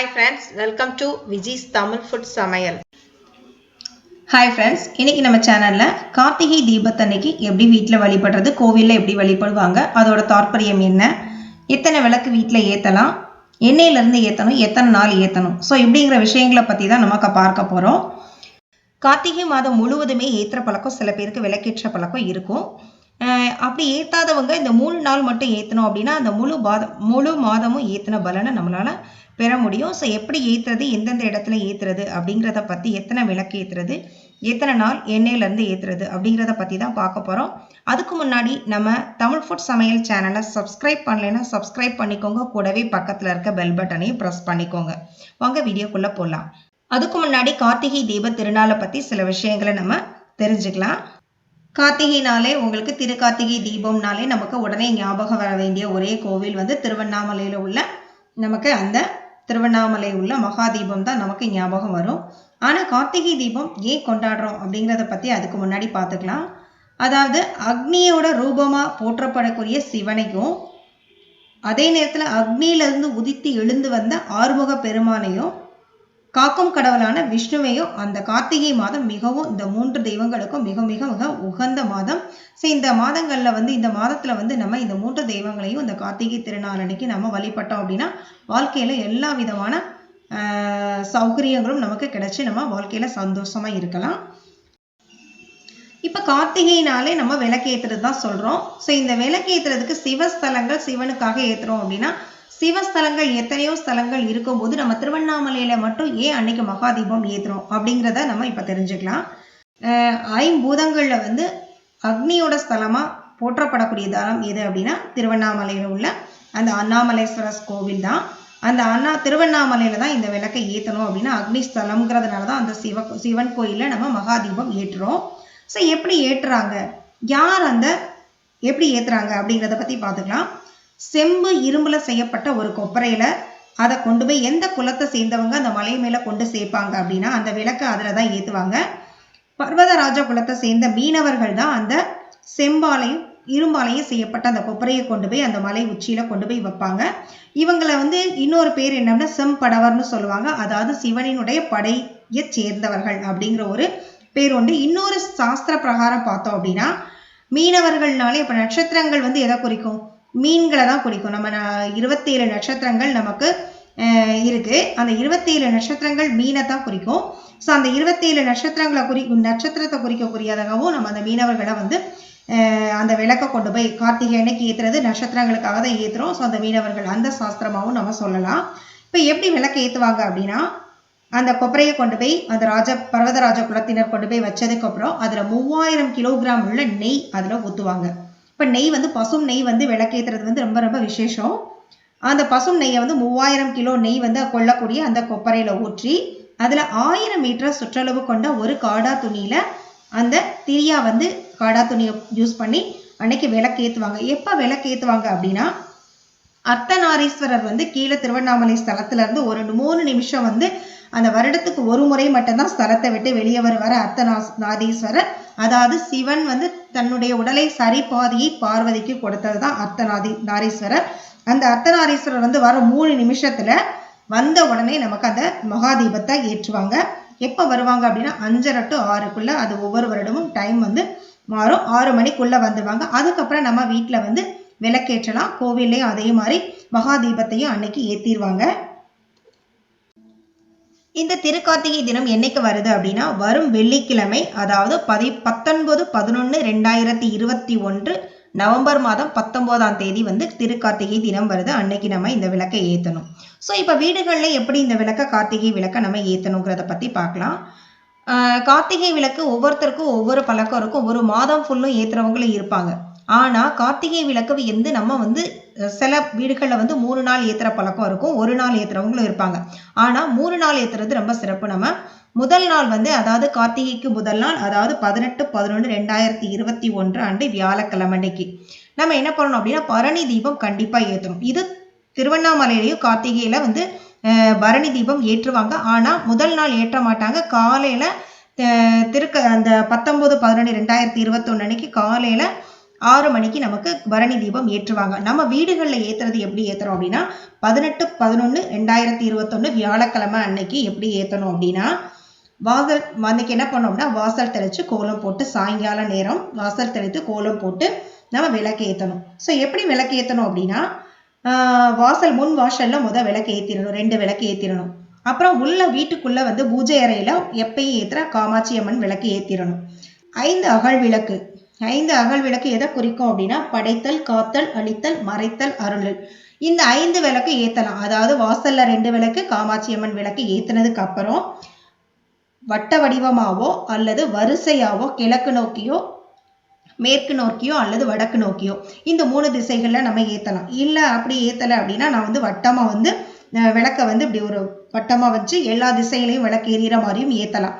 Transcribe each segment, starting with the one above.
Hi friends welcome to Viji's Tamil food சமையல் hi friends இன்னைக்கு நம்ம சேனலில் கார்த்திகை தீபத்தன்னைக்கு எப்படி வீட்டில் வழிபடுறது கோவிலில் எப்படி வழிபடுவாங்க அதோட தாற்பயம் என்ன எத்தனை விளக்கு வீட்டில் ஏற்றலாம் எண்ணெயிலேருந்து ஏற்றணும் எத்தனை நாள் ஏற்றணும் ஸோ இப்படிங்கிற விஷயங்களை பற்றி தான் நமக்கு பார்க்க போகிறோம் கார்த்திகை மாதம் முழுவதுமே ஏற்றுற பழக்கம் சில பேருக்கு விளக்கேற்ற பழக்கம் இருக்கும். அஹ் அப்படி ஏற்றாதவங்க இந்த மூணு நாள் மட்டும் ஏற்றணும் அப்படின்னா அந்த முழு பாதம் முழு மாதமும் ஏற்றின பலனை நம்மளால் பெற முடியும். ஸோ எப்படி ஏற்றுறது எந்தெந்த இடத்துல ஏற்றுறது அப்படிங்கிறத பற்றி எத்தனை விளக்கு ஏற்றுறது எத்தனை நாள் எண்ணெயிலேருந்து ஏற்றுறது அப்படிங்கிறத பற்றி தான் பார்க்க போகிறோம் அதுக்கு முன்னாடி நம்ம தமிழ் ஃபுட் சமையல் சேனலை சப்ஸ்கிரைப் பண்ணலைன்னா சப்ஸ்கிரைப் பண்ணிக்கோங்க. கூடவே பக்கத்தில் இருக்க பெல் பட்டனையும் ப்ரெஸ் பண்ணிக்கோங்க. வாங்க வீடியோக்குள்ளே போகலாம் அதுக்கு முன்னாடி கார்த்திகை தீப திருநாளை பற்றி சில விஷயங்களை நம்ம தெரிஞ்சுக்கலாம். கார்த்திகைனாலே உங்களுக்கு திரு கார்த்திகை தீபம்னாலே நமக்கு உடனே ஞாபகம் வர வேண்டிய ஒரே கோவில் வந்து திருவண்ணாமலையில் உள்ள நமக்கு அந்த திருவண்ணாமலை உள்ள மகா தீபம் தான் நமக்கு ஞாபகம் வரும். ஆனால் கார்த்திகை தீபம் ஏன் கொண்டாடுறோம் அப்படிங்கிறத பற்றி அதுக்கு முன்னாடி பார்த்துக்கலாம். அதாவது அக்னியோட ரூபமாக போற்றப்படக்கூடிய சிவனையும் அதே நேரத்தில் அக்னியிலிருந்து உதித்து எழுந்து வந்த ஆறுமுக பெருமானையும் காக்கும் கடவுளான விஷ்ணுவையும் அந்த கார்த்திகை மாதம் மிகவும் இந்த மூன்று தெய்வங்களுக்கும் மிக மிக மிக உகந்த மாதம். ஸோ இந்த மாதங்களில் வந்து இந்த மாதத்தில் வந்து நம்ம இந்த மூன்று தெய்வங்களையும் இந்த கார்த்திகை திருநாள் அன்னைக்கு நம்ம வழிபட்டோம் அப்படின்னா வாழ்க்கையில் எல்லா விதமான ஆஹ், சௌகரியங்களும் நமக்கு கிடைச்சி நம்ம வாழ்க்கையில் சந்தோஷமாக இருக்கலாம். இப்போ கார்த்திகைனாலே நம்ம விளக்கேற்றுறது தான் சொல்கிறோம் ஸோ இந்த விளக்கேற்றுறதுக்கு சிவஸ்தலங்கள் சிவனுக்காக ஏற்றுறோம் அப்படின்னா சிவஸ்தலங்கள் எத்தனையோ ஸ்தலங்கள் இருக்கும்போது நம்ம திருவண்ணாமலையில மட்டும் ஏன் அன்னைக்கு மகாதீபம் ஏத்துறோம் அப்படிங்கிறத நம்ம இப்போ தெரிஞ்சுக்கலாம். அஹ் ஐம்பூதங்கள்ல வந்து அக்னியோட ஸ்தலமா போற்றப்படக்கூடிய தலம் எது அப்படின்னா திருவண்ணாமலையில் உள்ள அந்த அண்ணாமலேஸ்வரர் கோவில் தான். அந்த அண்ணா திருவண்ணாமலையில தான் இந்த விளக்கை ஏற்றணும் அப்படின்னா அக்னி ஸ்தலம்ங்கிறதுனால தான் அந்த சிவ சிவன் கோயிலில் நம்ம மகாதீபம் ஏற்றுறோம். ஸோ எப்படி ஏற்றுறாங்க? யார் அந்த எப்படி ஏற்றுறாங்க அப்படிங்கிறத பற்றி பார்த்துக்கலாம். செம்பு இரும்புல செய்யப்பட்ட ஒரு கொப்பரையில அதை கொண்டு போய் எந்த குலத்தை சேர்ந்தவங்க அந்த மலை மேல கொண்டு சேர்ப்பாங்க அப்படின்னா அந்த விளக்கை அதில் தான் ஏற்றுவாங்க பர்வதராஜ குலத்தை சேர்ந்த மீனவர்கள் தான் அந்த செம்பாலையும் இரும்பாலையும் செய்யப்பட்ட அந்த கொப்பரையை கொண்டு போய் அந்த மலை உச்சியில கொண்டு போய் வைப்பாங்க. இவங்களை வந்து இன்னொரு பேர் என்னன்னா செம்படவர்னு சொல்லுவாங்க. அதாவது சிவனினுடைய படையை சேர்ந்தவர்கள் அப்படிங்கிற ஒரு பேர் உண்டு. இன்னொரு சாஸ்திர பிரகாரம் பார்த்தோம் அப்படின்னா மீனவர்கள்னாலே இப்ப நட்சத்திரங்கள் வந்து எதை குறிக்கும்? மீன்களை தான் குறிக்கும் நம்ம ந- இருபத்தேழு நட்சத்திரங்கள் நமக்கு இருக்கு. அந்த இருபத்தேழு நட்சத்திரங்கள் மீனை தான் குறிக்கும். ஸோ அந்த இருபத்தேழு நட்சத்திரங்களை குறிக்கும் நட்சத்திரத்தை குறிக்கக்கூடியதாகவும் நம்ம அந்த மீனவர்களை வந்து அந்த விளக்க கொண்டு போய் கார்த்திகை அன்னைக்கு ஏத்துறது நட்சத்திரங்களுக்காக தான் ஏற்றுறோம் ஸோ அந்த மீனவர்கள் அந்த சாஸ்திரமாகவும் நம்ம சொல்லலாம். இப்போ எப்படி விளக்கு ஏற்றுவாங்க அப்படின்னா அந்த கொப்பரையை கொண்டு போய் அந்த ராஜ பர்வதராஜ குலத்தினர் கொண்டு போய் வச்சதுக்கப்புறம் அதில் மூவாயிரம் கிலோகிராம் உள்ள நெய் அதில் ஊற்றுவாங்க இப்போ நெய் வந்து பசும் நெய் வந்து விளக்கேத்துறது வந்து ரொம்ப ரொம்ப விசேஷம். அந்த பசும் நெய்யை வந்து மூவாயிரம் கிலோ நெய் வந்து கொள்ளக்கூடிய அந்த கொப்பரையில் ஊற்றி அதில் ஆயிரம் மீட்டர் சுற்றளவு கொண்ட ஒரு காடா துணியில் அந்த திரியா வந்து காடா துணியை யூஸ் பண்ணி அன்னைக்கு விளக்கேற்றுவாங்க எப்போ விளக்கேற்றுவாங்க அப்படின்னா அர்த்தநாரீஸ்வரர் வந்து கீழே திருவண்ணாமலை ஸ்தலத்துலேருந்து ஒரு மூணு நிமிஷம் வந்து அந்த வருடத்துக்கு ஒரு முறை மட்டும்தான் ஸ்தலத்தை விட்டு வெளியே வருவார் அர்த்தநாதீஸ்வரர் அதாவது சிவன் வந்து தன்னுடைய உடலை சரிபாதியை பார்வதிக்கு கொடுத்தது தான் அர்த்தநாதி நாரீஸ்வரர். அந்த அர்த்தநாரீஸ்வரர் வந்து வர மூணு நிமிஷத்துல வந்த உடனே நமக்கு அந்த மகாதீபத்தை ஏற்றுவாங்க. எப்போ வருவாங்க அப்படின்னா அஞ்சரை டு ஆறுக்குள்ள அது ஒவ்வொரு வருடமும் டைம் வந்து மாறும். ஆறு மணிக்குள்ள வந்துடுவாங்க அதுக்கப்புறம் நம்ம வீட்டில் வந்து விளக்கேற்றலாம். கோவில்லையும் அதே மாதிரி மகாதீபத்தையும் அன்னைக்கு ஏற்றிடுவாங்க இந்த திருக்கார்த்திகை தினம் என்னைக்கு வருது அப்படின்னா வரும் வெள்ளிக்கிழமை அதாவது பதி பத்தொன்பது பதினொன்று ரெண்டாயிரத்தி இருபத்தி ஒன்று நவம்பர் மாதம் பத்தொன்பதாம் தேதி வந்து திருக்கார்த்திகை தினம் வருது. அன்னைக்கு நம்ம இந்த விளக்கை ஏற்றணும் ஸோ இப்போ வீடுகளில் எப்படி இந்த விளக்க கார்த்திகை விளக்கை நம்ம ஏற்றணுங்கிறத பற்றி பார்க்கலாம். கார்த்திகை விளக்கு ஒவ்வொருத்தருக்கும் ஒவ்வொரு பழக்கம் இருக்கும். ஒரு மாதம் ஃபுல்லும் ஏற்றுறவங்களும் இருப்பாங்க. ஆனால் கார்த்திகை விளக்கு வந்து நம்ம வந்து சில வீடுகளில் வந்து மூணு நாள் ஏற்றுற பழக்கம் இருக்கும். ஒரு நாள் ஏற்றுறவங்களும் இருப்பாங்க. ஆனால் மூணு நாள் ஏற்றுறது ரொம்ப சிறப்பு. நம்ம முதல் நாள் வந்து அதாவது கார்த்திகைக்கு முதல் நாள் அதாவது பதினெட்டு பதினொன்று ரெண்டாயிரத்தி இருபத்தி ஒன்று ஆண்டு வியாழக்கிழமை அன்னைக்கு. நம்ம என்ன பண்ணணும் அப்படின்னா பரணி தீபம் கண்டிப்பாக ஏற்றணும் இது திருவண்ணாமலையிலையும் கார்த்திகையில் வந்து பரணி தீபம் ஏற்றுவாங்க. ஆனால் முதல் நாள் ஏற்ற மாட்டாங்க. காலையில் திருக்க அந்த பத்தொம்போது பதினொன்று ரெண்டாயிரத்தி இருபத்தொன்று அன்னைக்கு காலையில் ஆறு மணிக்கு நமக்கு பரணி தீபம் ஏற்றுவாங்க. நம்ம வீடுகளில் ஏற்றுறது எப்படி ஏற்றுறோம் அப்படின்னா பதினெட்டு பதினொன்று ரெண்டாயிரத்தி இருபத்தொன்று வியாழக்கிழமை அன்னைக்கு எப்படி ஏற்றணும் அப்படின்னா வாசல் அன்னைக்கு என்ன பண்ணோம் அப்படின்னா வாசல் தெளித்து கோலம் போட்டு சாயங்கால நேரம் வாசல் தெளித்து கோலம் போட்டு நம்ம விளக்கு ஏற்றணும் ஸோ எப்படி விளக்கு ஏற்றணும் அப்படின்னா வாசல் முன் வாசலில் முதல் விளக்கு ஏற்றிடணும் ரெண்டு விளக்கு ஏற்றிடணும் அப்புறம் உள்ள வீட்டுக்குள்ளே வந்து பூஜை அறையில் எப்பயும் ஏற்றுற காமாட்சி அம்மன் விளக்கு ஏற்றிடணும் ஐந்து அகல் விளக்கு. ஐந்து அகல் விளக்கு எதை குறிக்கும் அப்படின்னா படைத்தல் காத்தல் அழித்தல் மறைத்தல் அருளல். இந்த ஐந்து விளக்கு ஏத்தலாம். அதாவது வாசல்ல ரெண்டு விளக்கு காமாட்சி அம்மன் விளக்கு ஏத்துனதுக்கு அப்புறம் வட்ட வடிவமாவோ அல்லது வரிசையாவோ கிழக்கு நோக்கியோ மேற்கு நோக்கியோ அல்லது வடக்கு நோக்கியோ இந்த மூணு திசைகளில் நம்ம ஏற்றலாம் இல்லை அப்படி ஏற்றலை அப்படின்னா நான் வந்து வட்டமாக வந்து விளக்கை விளக்க வந்து இப்படி ஒரு வட்டமாக வச்சு எல்லா திசைகளையும் விளக்கு எரியிற மாதிரியும் ஏற்றலாம்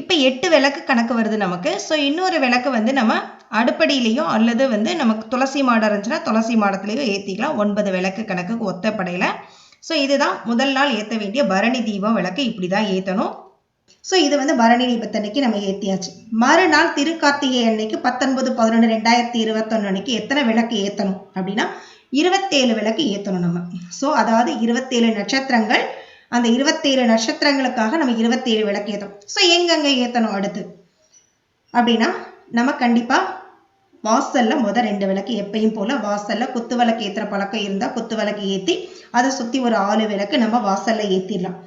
இப்போ எட்டு விளக்கு கணக்கு வருது நமக்கு. ஸோ இன்னொரு விளக்கு வந்து நம்ம அடுப்படியிலையும் அல்லது வந்து நமக்கு துளசி மாடம் இருந்துச்சுன்னா துளசி மாடத்துலேயோ ஏற்றிக்கலாம் ஒன்பது விளக்கு கணக்குக்கு ஒத்தப்படையில் ஸோ இதுதான் முதல் நாள் ஏற்ற வேண்டிய பரணி தீபம் விளக்கு. இப்படி தான் ஏற்றணும் ஸோ இது வந்து பரணி தீபத்தன்னைக்கு நம்ம ஏற்றியாச்சு மறுநாள் திருக்கார்த்திகை அன்னைக்கு பத்தொன்பது பதினொன்று ரெண்டாயிரத்தி இருபத்தொன்னு அன்னைக்கு எத்தனை விளக்கு ஏற்றணும் அப்படின்னா இருபத்தேழு விளக்கு ஏற்றணும் நம்ம. ஸோ அதாவது இருபத்தேழு நட்சத்திரங்கள் அந்த இருபத்தேழு நட்சத்திரங்களுக்காக நம்ம இருபத்தேழு விளக்கு ஏற்றணும் ஸோ எங்கெங்கே ஏற்றணும் அடுத்து? அப்படின்னா நம்ம கண்டிப்பாக வாசல்ல முத ரெண்டு விளக்கு எப்பயும் போல வாசல்ல குத்து விளக்கு ஏத்துற பழக்கம் இருந்தா குத்து விளக்கு ஏத்தி அதை சுத்தி ஒரு ஆறு விளக்கு நம்ம வாசல்ல ஏத்திடலாம்.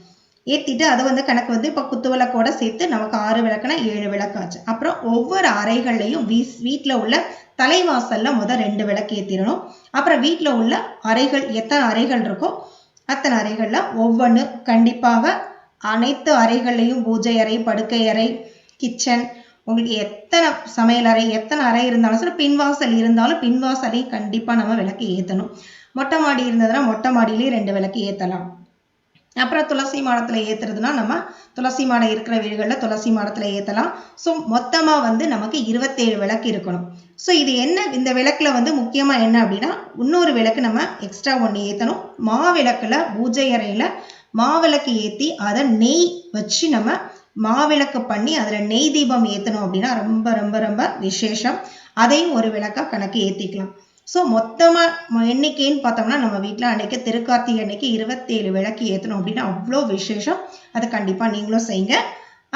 ஏத்திட்டு அதை வந்து கணக்கு வந்து இப்போ குத்து விளக்கோட சேர்த்து நமக்கு ஆறு விளக்குனா ஏழு விளக்கு ஆச்சு. அப்புறம் ஒவ்வொரு அறைகள்லையும் வீஸ் வீட்டில் உள்ள தலைவாசல்ல முத ரெண்டு விளக்கு ஏத்திடணும். அப்புறம் வீட்டில் உள்ள அறைகள் எத்தனை அறைகள் இருக்கோ அத்தனை அறைகள்ல ஒவ்வொன்று கண்டிப்பாக அனைத்து அறைகள்லையும் பூஜை அறை படுக்கை அறை கிச்சன் உங்களுக்கு எத்தனை சமையல் அறை எத்தனை அறை இருந்தாலும் சரி பின்வாசல் இருந்தாலும் பின்வாசலையும் கண்டிப்பாக நம்ம விளக்கு ஏற்றணும் மொட்டை மாடி இருந்ததுன்னா மொட்டை மாடியிலேயே ரெண்டு விளக்கு ஏற்றலாம் அப்புறம் துளசி மாடத்தில் ஏற்றுறதுனா நம்ம துளசி மாடம் இருக்கிற வீடுகளில் துளசி மாடத்தில் ஏற்றலாம் ஸோ மொத்தமாக வந்து நமக்கு இருபத்தேழு விளக்கு இருக்கணும். ஸோ இது என்ன? இந்த விளக்கில் வந்து முக்கியமாக என்ன அப்படின்னா இன்னொரு விளக்கு நம்ம எக்ஸ்ட்ரா ஒன்று ஏற்றணும் மாவிளக்கில் பூஜை அறையில் மாவிளக்கு ஏற்றி அதை நெய் வச்சு நம்ம மாவிளக்கு பண்ணி அதில் நெய் தீபம் ஏற்றணும் அப்படின்னா ரொம்ப ரொம்ப ரொம்ப விசேஷம். அதையும் ஒரு விளக்காக கணக்கு ஏற்றிக்கலாம் ஸோ மொத்தமாக எண்ணிக்கைன்னு பார்த்தோம்னா நம்ம வீட்டில் அன்றைக்கி திருக்கார்த்திகை அன்னைக்கு இருபத்தேழு விளக்கு ஏற்றணும் அப்படின்னா அவ்வளோ விசேஷம். அதை கண்டிப்பாக நீங்களும் செய்யுங்க.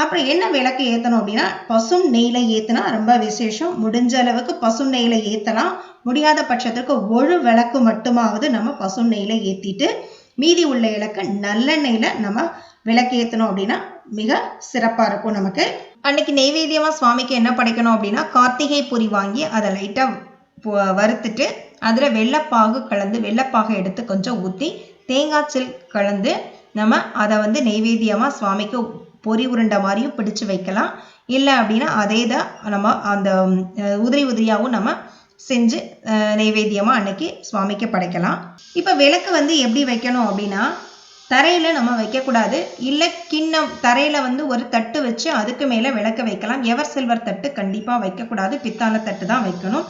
அப்புறம் என்ன விளக்கு ஏற்றணும் அப்படின்னா பசும் நெய்யில் ஏற்றினா ரொம்ப விசேஷம். முடிஞ்ச அளவுக்கு பசும் நெய்யில் ஏற்றலாம் முடியாத பட்சத்திற்கு ஒரு விளக்கு மட்டுமாவது நம்ம பசும் நெய்யில் ஏற்றிட்டு மீதி உள்ள இலக்கு நல்லெண்ணெயில் நம்ம விளக்கு ஏற்றணும் அப்படின்னா மிக சிறப்பாக இருக்கும் நமக்கு. அன்னைக்கு நெய்வேத்தியமாக சுவாமிக்கு என்ன படைக்கணும் அப்படின்னா கார்த்திகை பொறி வாங்கி அதை லைட்டாக வறுத்துட்டு அதில் வெள்ளைப்பாகு கலந்து வெள்ளைப்பாகை எடுத்து கொஞ்சம் ஊற்றி தேங்காய் சில் கலந்து நம்ம அதை வந்து நெய்வேத்தியமாக சுவாமிக்கு பொரி உருண்டை மாதிரியும் பிடிச்சு வைக்கலாம். இல்லை அப்படின்னா அதே தான் நம்ம அந்த உதிரி உதிரியாகவும் நம்ம செஞ்சு நெய்வேத்தியமாக அன்னைக்கு சுவாமிக்கு படைக்கலாம். இப்போ விளக்கு வந்து எப்படி வைக்கணும் அப்படின்னா தரையில் நம்ம வைக்கக்கூடாது. இல்லை கிண்ணம் தரையில் வந்து ஒரு தட்டு வச்சு அதுக்கு மேலே விளக்க வைக்கலாம். எவர் சில்வர் தட்டு கண்டிப்பாக வைக்கக்கூடாது. பித்தான தட்டு தான் வைக்கணும்.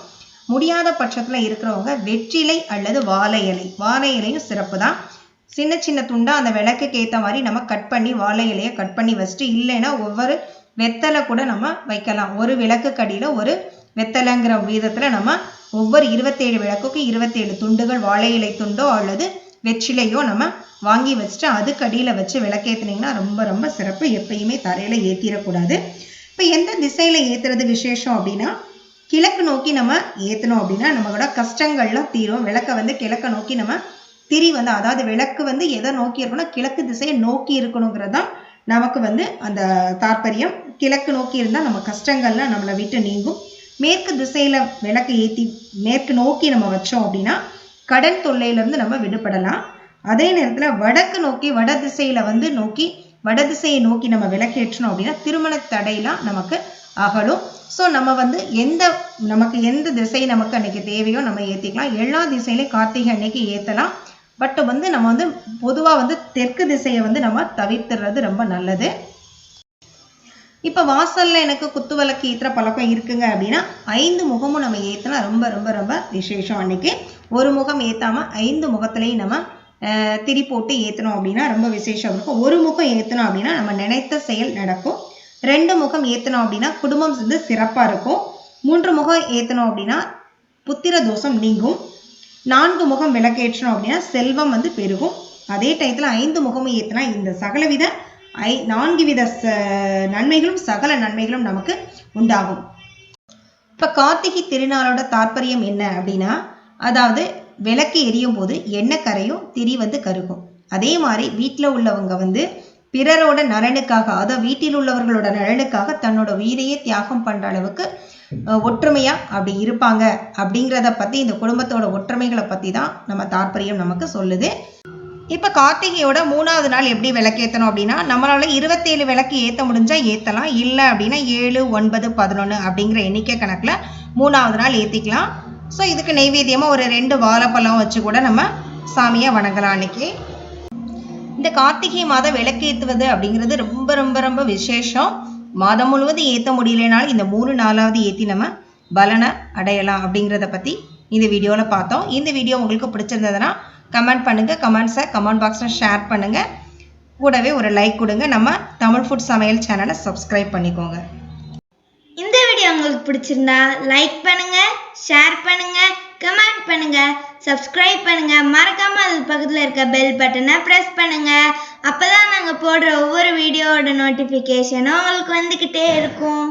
முடியாத பட்சத்தில் இருக்கிறவங்க வெற்றிலை அல்லது வாழை இலை. வாழை இலையும் சிறப்பு தான் சின்ன சின்ன துண்டாக அந்த விளக்குக்கு ஏற்ற மாதிரி நம்ம கட் பண்ணி வாழை இலையை கட் பண்ணி வச்சுட்டு இல்லைன்னா ஒவ்வொரு வெத்தலை கூட நம்ம வைக்கலாம். ஒரு விளக்கு கடியில் ஒரு வெத்தலைங்கிற விதத்தில் நம்ம ஒவ்வொரு இருபத்தேழு விளக்குக்கும் இருபத்தேழு துண்டுகள் வாழை இலை துண்டோ அல்லது வெற்றிலையோ நம்ம வாங்கி வச்சுட்டு அதுக்கு அடியில் வச்சு விளக்கேற்றுனீங்கன்னா ரொம்ப ரொம்ப சிறப்பு. எப்பயுமே தரையில் ஏற்றிடக்கூடாது இப்போ எந்த திசையில் ஏற்றுறது விசேஷம் அப்படின்னா கிழக்கு நோக்கி நம்ம ஏற்றணும் அப்படின்னா நம்மளோட கஷ்டங்கள்லாம் தீரும். விளக்கை வந்து கிழக்க நோக்கி நம்ம திரி வந்து அதாவது விளக்கு வந்து எதை நோக்கி இருக்கணும் கிழக்கு திசையை நோக்கி இருக்கணுங்கிறது தான் நமக்கு வந்து அந்த தாற்பயம். கிழக்கு நோக்கி இருந்தால் நம்ம கஷ்டங்கள்லாம் நம்மளை விட்டு நீங்கும். மேற்கு திசையில் விளக்கு ஏற்றி மேற்கு நோக்கி நம்ம வச்சோம் அப்படின்னா கடன் தொல்லையிலேருந்து நம்ம விடுபடலாம். அதே நேரத்தில் வடக்கு நோக்கி வட திசையில் வந்து நோக்கி வட திசையை நோக்கி நம்ம விளக்கேற்றணும் அப்படின்னா திருமண தடையெல்லாம் நமக்கு அகலும். ஸோ நம்ம வந்து எந்த நமக்கு எந்த திசை நமக்கு அன்னைக்கு தேவையோ நம்ம ஏற்றிக்கலாம் எல்லா திசையிலையும் கார்த்திகை அன்னைக்கு ஏற்றலாம் பட் வந்து நம்ம வந்து பொதுவாக வந்து தெற்கு திசையை வந்து நம்ம தவிர்த்துறது ரொம்ப நல்லது. இப்போ வாசலில் எனக்கு குத்து விளக்கு ஏற்றுற பழக்கம் இருக்குங்க அப்படின்னா ஐந்து முகமும் நம்ம ஏற்றினா ரொம்ப ரொம்ப ரொம்ப விசேஷம் அன்னைக்கு. ஒரு முகம் ஏற்றாமல் ஐந்து முகத்துலையும் நம்ம திரி போட்டு ஏற்றணும் அப்படின்னா ரொம்ப விசேஷம் இருக்கும். ஒரு முகம் ஏற்றணும் அப்படின்னா நம்ம நினைத்த செயல் நடக்கும். ரெண்டு முகம் ஏற்றணும் அப்படின்னா குடும்பம் வந்து சிறப்பாக இருக்கும். மூன்று முகம் ஏற்றணும் அப்படின்னா புத்திர தோஷம் நீங்கும். நான்கு முகம் விளக்கேற்றணும் அப்படின்னா செல்வம் வந்து பெருகும். அதே டயத்தில் ஐந்து முகமும் ஏற்றினா இந்த சகலவித ஐ நான்கு வித ச நன்மைகளும் சகல நன்மைகளும் நமக்கு உண்டாகும். இப்போ கார்த்திகை திருநாளோட தாற்பயம் என்ன அப்படின்னா அதாவது விளக்கு எரியும் போது எண்ணெய் கரையும் திரி வந்து கருகும். அதே மாதிரி வீட்டில் உள்ளவங்க வந்து பிறரோட நலனுக்காக அதாவது வீட்டில் உள்ளவர்களோட நலனுக்காக தன்னோட உயிரையே தியாகம் பண்ணுற அளவுக்கு ஒற்றுமையா அப்படி இருப்பாங்க. அப்படிங்கிறத பத்தி இந்த குடும்பத்தோட ஒற்றுமைகளை பத்தி தான் நம்ம தாற்பயம் நமக்கு சொல்லுது. இப்போ கார்த்திகையோட மூணாவது நாள் எப்படி விளக்கேற்றணும் அப்படின்னா நம்மளால இருபத்தேழு விளக்கு ஏற்ற முடிஞ்சா ஏற்றலாம் இல்லை அப்படின்னா ஏழு ஒன்பது பதினொன்று அப்படிங்கிற எண்ணிக்கை கணக்கில் மூணாவது நாள் ஏற்றிக்கலாம் ஸோ இதுக்கு நெய்வேத்தியமாக ஒரு ரெண்டு வாழைப்பழம் வச்சு கூட நம்ம சாமியை வணங்கலாம் அன்னைக்கு. இந்த கார்த்திகை மாதம் விளக்கேற்றுவது அப்படிங்கிறது ரொம்ப ரொம்ப ரொம்ப விசேஷம். மாதம் முழுவதும் ஏற்ற முடியலனாலும் இந்த மூணு நாளாவது ஏற்றி நம்ம பலனை அடையலாம் அப்படிங்கிறத பற்றி இந்த வீடியோவில் பார்த்தோம். இந்த வீடியோ உங்களுக்கு பிடிச்சிருந்ததுன்னா கமெண்ட் பண்ணுங்கள் கமெண்ட்ஸை கமெண்ட் பாக்ஸில் ஷேர் பண்ணுங்கள் கூடவே ஒரு லைக் கொடுங்க. நம்ம தமிழ் ஃபுட் சமையல் சேனலை சப்ஸ்கிரைப் பண்ணிக்கோங்க. இந்த வீடியோ உங்களுக்கு பிடிச்சிருந்தா லைக் பண்ணுங்கள் ஷேர் பண்ணுங்கள் கமெண்ட் பண்ணுங்க சப்ஸ்கிரைப் பண்ணுங்க மறக்காம அது பக்கத்துல இருக்க பெல் பட்டனை பிரஸ் பண்ணுங்க. அப்பதான் நாங்க போடுற ஒவ்வொரு வீடியோவோட நோட்டிபிகேஷனும் உங்களுக்கு வந்துகிட்டே இருக்கும்.